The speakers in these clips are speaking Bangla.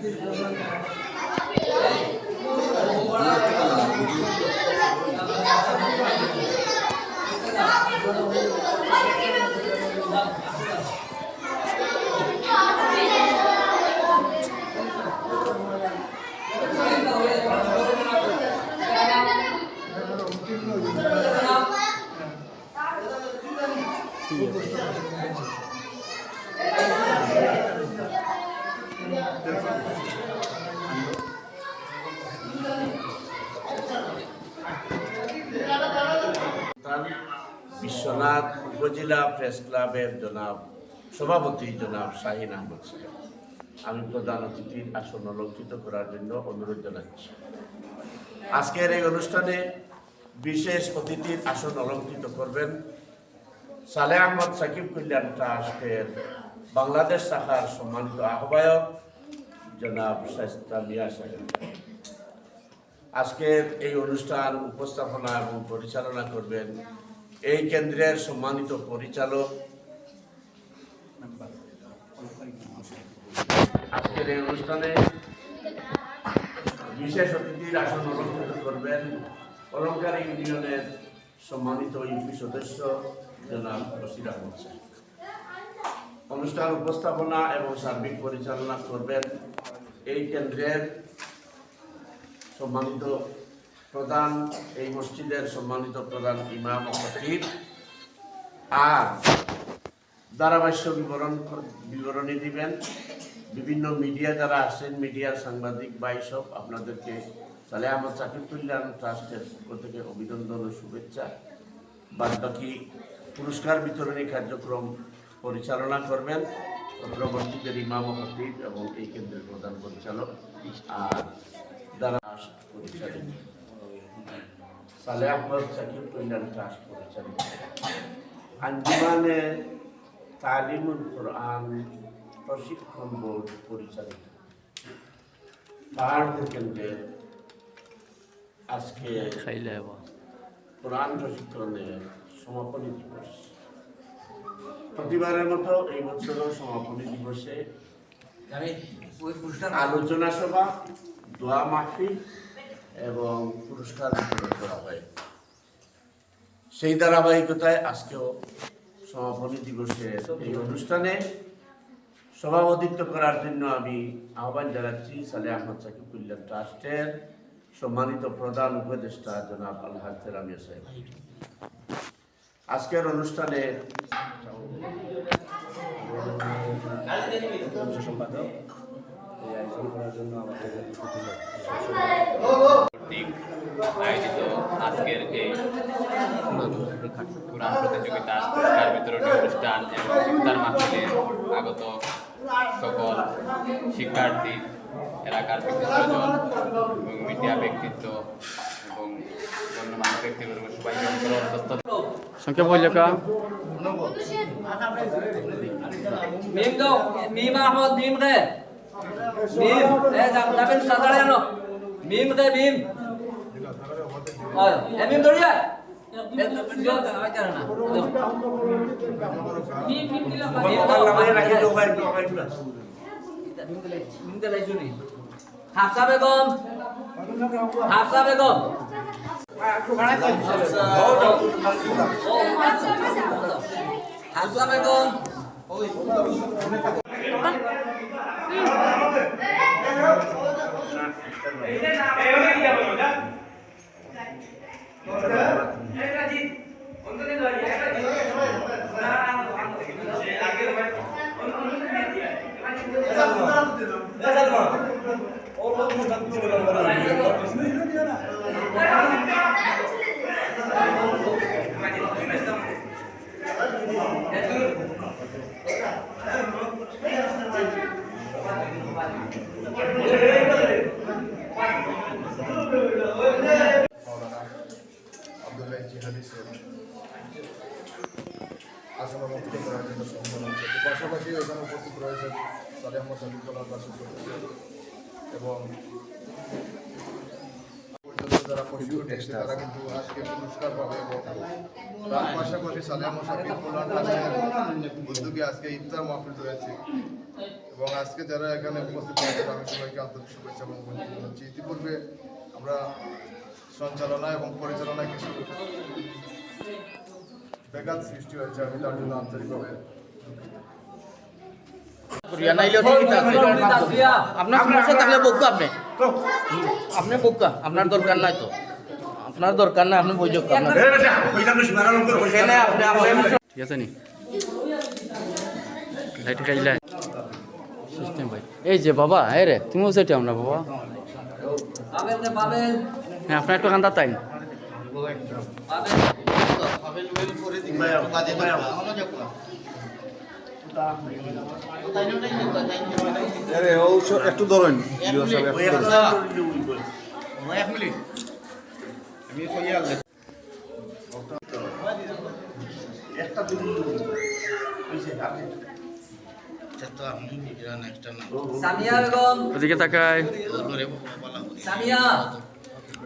তার বিশ্বনাথ উপজেলা প্রেস ক্লাবের জনাব, সভাপতি জনাব শাহিন আহমদ সাহেব আমি প্রধান অতিথির আসন অলঙ্কৃত করার জন্য অনুরোধ জানাচ্ছি। আজকের এই অনুষ্ঠানে বিশেষ অতিথির আসন অলঙ্কৃত করবেন সালে আহমদ সাকিব কল্যাণ ট্রাস্টের বাংলাদেশ শাখার সম্মানিত আহ্বায়ক জনাব শাস্তা মিয়া সাহেব আজকের এই অনুষ্ঠান উপস্থাপনা এবং পরিচালনা করবেন এই কেন্দ্রের সম্মানিত পরিচালক আজকের এই অনুষ্ঠানে বিশেষ অতিথির আসন অলঙ্কৃত করবেন অলঙ্কার ইউনিয়নের সম্মানিত ইউপি সদস্য জনাব বসির আহমদ সাহেব। অনুষ্ঠান উপস্থাপনা এবং সার্বিক পরিচালনা করবেন। এই কেন্দ্রের সম্মানিত প্রধান, এই মসজিদের সম্মানিত প্রধান ইমাম খতিব আর ধারাভাষ্য বিবরণ, বিবরণী দিবেন। বিভিন্ন মিডিয়া যারা আসেন মিডিয়ার সাংবাদিক বা সব, আপনাদেরকে আহমদ সাকিব কল্যাণ ট্রাস্টের পক্ষ থেকে অভিনন্দন ও শুভেচ্ছা। বাদ বাকি পুরস্কার বিতরণী কার্যক্রম পরিচালনা করবেন মসজিদের ইমাম ও খতিব এবং এই কেন্দ্রের প্রধান পরিচালক আর দ্বারা পরিচালিত। সালে আহমদ সাকিব কল্যাণ ট্রাস্ট পরিচালিত। আঞ্জুমানে তালিমুল কোরআন প্রশিক্ষণ বোর্ড পরিচালিত। পাহাড়পুর কেন্দ্রের আজকে কোরআন প্রশিক্ষণের সমাপনী দিবস। প্রতিবারের মতো এই বছরও সমাপনী দিবসে আলোচনা সভা দোয়া মাহফিল এবং পুরস্কার বিতরণ করা হয়। সেই ধারাবাহিকতায় আজকেও সমাপনী দিবসের এই অনুষ্ঠানে সভাপতিত্ব করার জন্য আমি আহ্বান জানাচ্ছি সালে আহমদ সাকিব কল্যাণ ট্রাস্টের সম্মানিত প্রধান উপদেষ্টা জনাব আল্লাহ রামিয়া সাহেব। আজকের অনুষ্ঠানে সম্পাদক এই জন্য আমাদের আজকের প্রতিযোগিতা এবং আগত সকল শিক্ষার্থী এলাকার ব্যক্তিত্বজন এবং মিডিয়া ব্যক্তিত্ব এবং গণ্যমান্য ব্যক্তিবর্গ সবাইকে সংখ্যা বই লেখা মিম দাও মিম আহমদ মিম রে মিম এ যাবেন সাদারে আনো মিম রে মিম এ মিম দড়িয়া এ তো জল আই জানা না মিম মিম দিলা মিম দাও মিম দিলা জুনি হাফসা বেগম হাফসা বেগম হাফসা বেগম আবদুল্লাহ জিহাদি সৈয়দ আসন মুক্ত করার জন্য সম্মেলন করছে। পাশাপাশি এখানে উপস্থিত রয়েছেন সালে আহমদ এবং যারা তারা কিন্তু আজকে পুরস্কার পাবে এবং তার পাশাপাশি সালে ট্রাস্টের উদ্যোগে আজকে ইফতার মাহফিল রয়েছে। এবং আজকে যারা এখানে উপস্থিত হয়েছে আমি সবাইকে আন্তরিক শুভেচ্ছা এবং অভিনন্দন জানাচ্ছি। ইতিপূর্বে আমরা সঞ্চালনা এবং পরিচালনায় কিছু ব্যাঘাত সৃষ্টি হয়েছে আমি তার জন্য আন্তরিকভাবে আপনার সমস্যা থাকলে বকু আপনি। আপনি বকা আপনার দরকার নাই তো। আপনার দরকার নাই আপনি আপনি ঠিক আছে নি? লাইট খাইলে সিস্টেম ভাই। এই যে বাবা হ্যাঁ রে তুমিও সেটা আমরা বাবা। হ্যাঁ আপনার একটু কান্দা তাই। একটু ধরেন। একটা ওদিকে তাকায়। সামিয়া!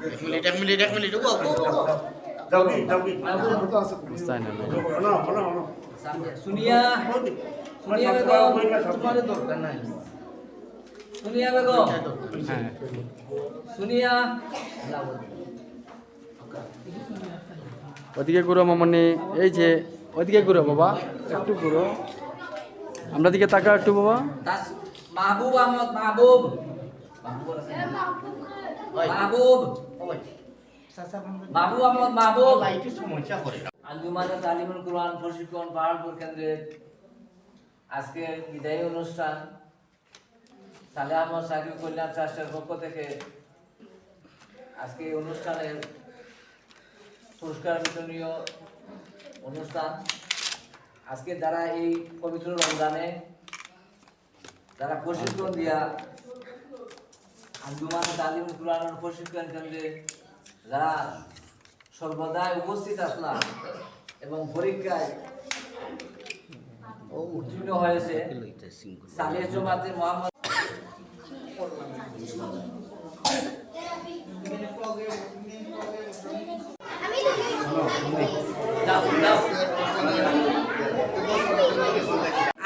এক মিনিট এক মিনিট এক মিনিট বাবু যাও কি যাও কি তাই না বলো বলো বলো সামিয়া সুনিয়া সুনিয়া বেগম তোমার দরকার নাই। সুনিয়া বেগম। হ্যাঁ। সুনিয়া। ওদিকে ঘুরো মামনি। এই যে ওদিকে ঘুরো বাবা। একটু ঘুরো। আমরা দিকে তাকা একটু বাবা। মাহবুব আহমদ মাহবুব। মাহবুব। মাহবুব আহমদ মাহবুব লাইটের সমস্যা করে আঞ্জুমানে তালিমুল কোরআন প্রশিক্ষণ পাহাড়পুর কেন্দ্রের আজকের বিদায়ী অনুষ্ঠান। সালে আহমদ সাকিব কল্যাণ ট্রাস্টের পক্ষ থেকে আজকে এই অনুষ্ঠানের পুরস্কার বিতরণীয় অনুষ্ঠান। আজকে যারা এই পবিত্র রমজানে যারা প্রশিক্ষণ দিয়া আঞ্জুমান তালিমুল কোরআন প্রশিক্ষণ কেন্দ্রে যারা সর্বদাই উপস্থিত আসলাম এবং পরীক্ষায় উত্তীর্ণ হয়েছে জমাতে মোহাম্মদ।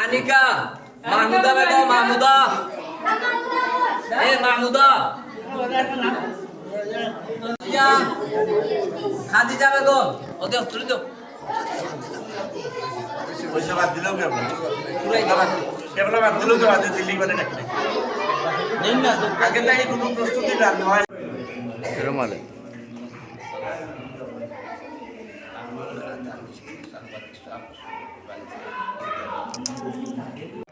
আনিকা, মাহমুদা বেগম, মাহমুদা এ, মাহমুদা খাদিজা বেগম ওদের তুলে দাও। পয়সা বাদ দিলেও কেমন? পুরাই বাদ কেবল বাদ দিলেও তো বাদ দিল্লি মানে নাকি? না আগে তাই কোনো প্রস্তুতি না হয়। রুমালে Thank you.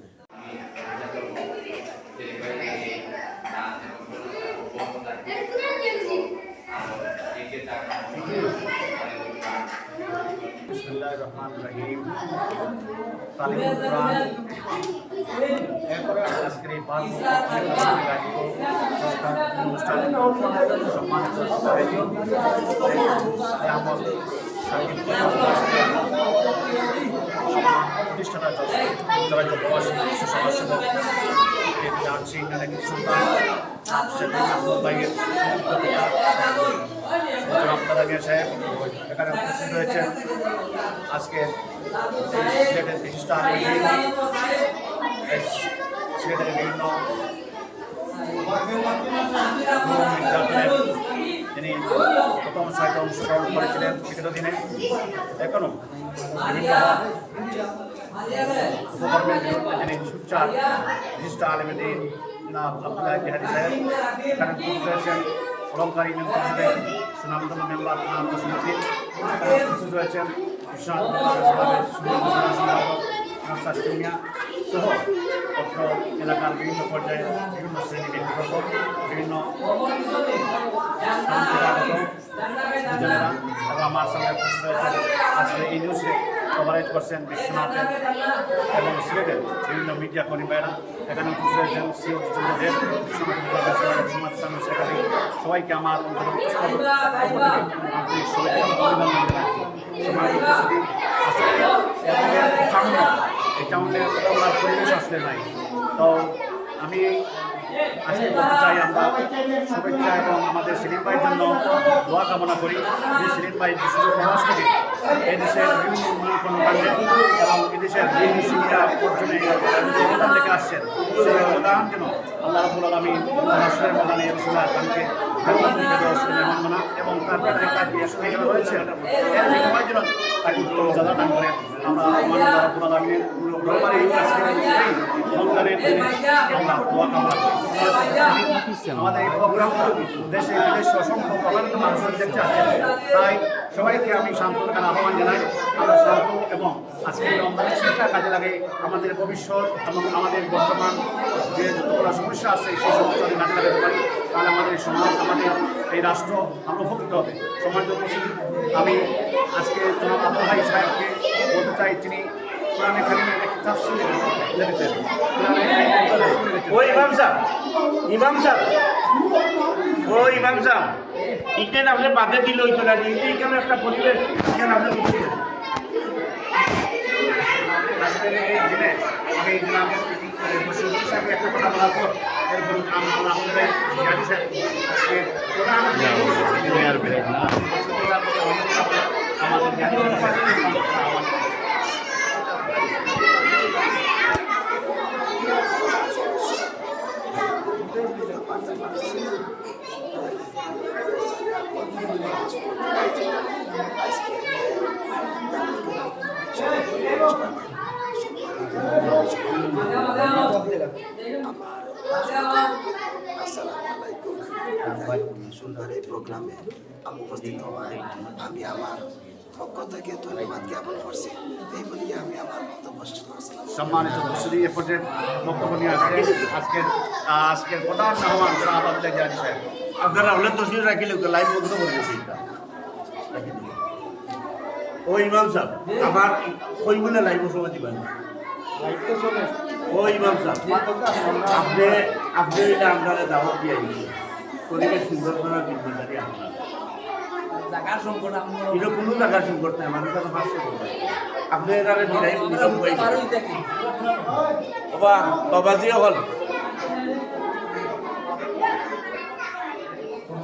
তালিমুল কোরআন এরপরে আজকের এই পাঁচ অনুষ্ঠানে সম্মানিত ভাইয়ের আপনারা সাহেব এখানে উপস্থিত রয়েছেন আজকে এই সিলেটের বিশিষ্ট আলোচনী এই সিলেটের বিভিন্ন নির্যাতনের তিনি প্রথম সাহিত্য অংশগ্রহণ করেছিলেন বিগত দিনে এখনও বিভিন্ন উপকর্মের বিরুদ্ধে যিনি সুচার বিশিষ্ট আলমেদিন না আব্দুল্লাহ বিহারি সাহেব এখানে উপস্থিত রয়েছেন অলঙ্কার ইউনিয়ন পরিষদের সুনামধন্য মেম্বার নাম সমিতি এখানে উপস্থিত রয়েছেন এলাকার বিভিন্ন পর্যায়ে বিভিন্ন শ্রেণি ব্যক্তিবর্গ বিভিন্ন এবং আমার সঙ্গে আজকে এই নিউজে কভারেজ করছেন বিশ্বনাথের এবং সিলেটের বিভিন্ন মিডিয়া কর্মী ভাইরা এখানে উপস্থিত রয়েছেন সিও বিশ্বনাথ সমাজ সামনে সেখানে সবাইকে আমার অন্তর্ভুক্ত সমাজ উপস্থিতি আসলে টাউনে টাউনের আমার পরিবেশ আসলে নাই। তো আমি আজকে বলতে চাই, আমরা শুভেচ্ছা এবং আমাদের সেলিম ভাইয়ের জন্য দোয়া কামনা করি। যে সেলিম ভাই শুধু প্রবাস থেকে এই দেশের বিভিন্ন উন্নয়ন কর্মকাণ্ডে এবং এদেশের অর্জনে অবদান থেকে আসছেন, সেই অবদান যেন আল্লাহ রবুল আলমী রাষ্ট্রের মদানে রসুল্লাহ খানকে এবং তার রয়েছে তাকে জাদা আমাদের এই দেশে বিদেশে অসংখ্য প্রভাবিত মানুষের দেখতে আসছেন তাই সবাইকে আমি শান্ত থাকার আহ্বান জানাই আমরা শান্ত এবং আজকে রমজানের শিক্ষা কাজে লাগে আমাদের ভবিষ্যৎ এবং আমাদের বর্তমান যে যতগুলো সমস্যা আছে সেই সমস্যা কাজে লাগাতে পারি তাহলে আমাদের সমাজ আমাদের এই রাষ্ট্র আমরা উপকৃত হবে। সমাজ উপস্থিত আমি আজকে জনাব আব্দুল ভাই সাহেবকে বলতে চাই তিনি কোরআনে একটি লিখেছেন। ও ইমাম সাহেব ইমাম সাহেব। ও ইমাম সাহেব ইটেন আপনি বাদে দিল হইতো না কিন্তু এখানে একটা পরিবেশ এখানে আপনি বুঝতে আজকের এই দিনে আমি জনাব একটা কথা বলার পর এরপর আমরা সুন্দর এই প্রোগ্রামে আমি উপস্থিত হওয়ায় আমি আমার পক্ষ থেকে ধন্যবাদ জ্ঞাপন করছি এই বলি আমি আমার বক্তব্য শেষ করছি সম্মানিত বসুরি এ পর্যন্ত বক্তব্য নিয়ে আসছে আজকের আজকের প্রধান মেহমান জনাব আব্দুল্লাহ জাহাজি সাহেব আপনারা হলে তসবির রাখিলে লাইভ বন্ধ করে দিয়েছে এটা রাখি দিন। ও ইমাম সাহেব, আমার কই মিলে লাইভ সময় দিবেন ও ইমাম সাহেব আপনি আপনি এটা আপনারা দাওয়াত দিয়ে পরিবেশ সুন্দর করার জিম্মেদারি আপনার জাগার সংকট এটা কোনো টাকার সংকট নাই মানুষ কাছে পাঁচশো আপনি নিলাম বাবা বাবাজি হল।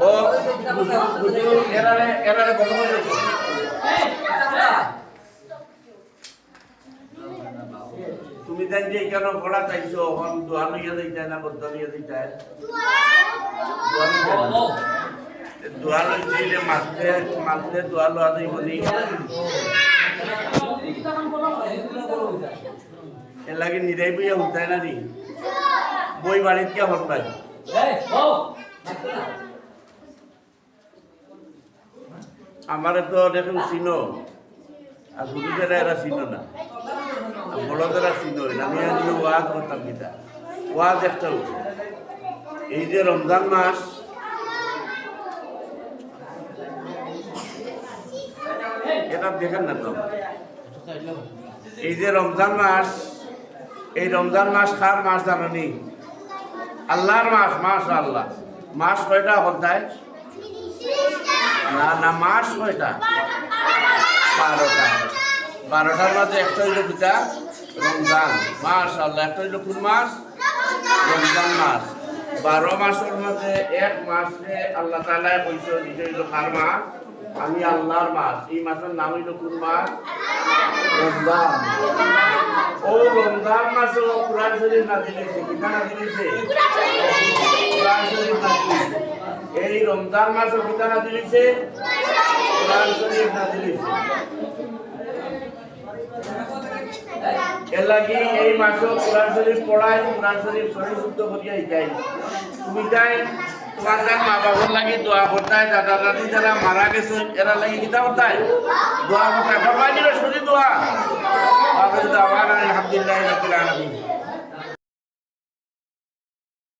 ও এরারে এরারে বন্ধ করে দিও। তুমি যে এখানে পড়া চাইছো? এখন দোয়া লইয়া দিতে না, বদ্ধ লইয়া দিতে দোয়া লইয়া দোয়া লই চাইলে মানতে মানতে দোয়া লওয়া যাইব নি? এর নিরাই বইয়া উঠায় না নি? বই বাড়িত কে হল ভাই আমারে তো দেখুন চিনো। আর হুজুরেরা এরা চিনো না। বড়দেরা চিনো না। আমি আজকে ওয়াজ করতাম কিতা। ওয়াজ একটা। এই যে রমজান মাস, এটা দেখেন না তো? এই যে রমজান মাস, এই রমজান মাস কার মাস জানি আল্লাহর মাস মাস আল্লাহ মাস কয়টা হতায় না না, মাস কয়টা? বারোটা। বারোটার মাঝে একটা হইল পিতা রমজান। মাস আল্লাহ একটা হইল কোন মাস? রমজান মাস। বারো মাসের মধ্যে এক মাসে আল্লাহ তালায় কইছে নিজে হইল কার মাস? আমি আল্লাহর মাস। এই মাসের নাম হইল কোন মাস? রমজান। ও রমজান মাসে ও কোরআন শরীফ না দিলেছে কিনা না দিলেছে কোরআন শরীফ না দিলেছে এই রমজান মাসে কিনা না দিলেছে কোরআন শরীফ এই মাসও কোরআন শরীফ পড়ায়, কোরআন শরীফ শুদ্ধ যাই তুমি তাই তোমার যার মা বাবার লাগি দোয়া করতায়, দাদা, দাদি যারা মারা গেছে এরা লাগি কিতা করতায় দোয়া করতায়। সবাই দিলে শুধু দোয়া। আলহামদুলিল্লাহ রাব্বিল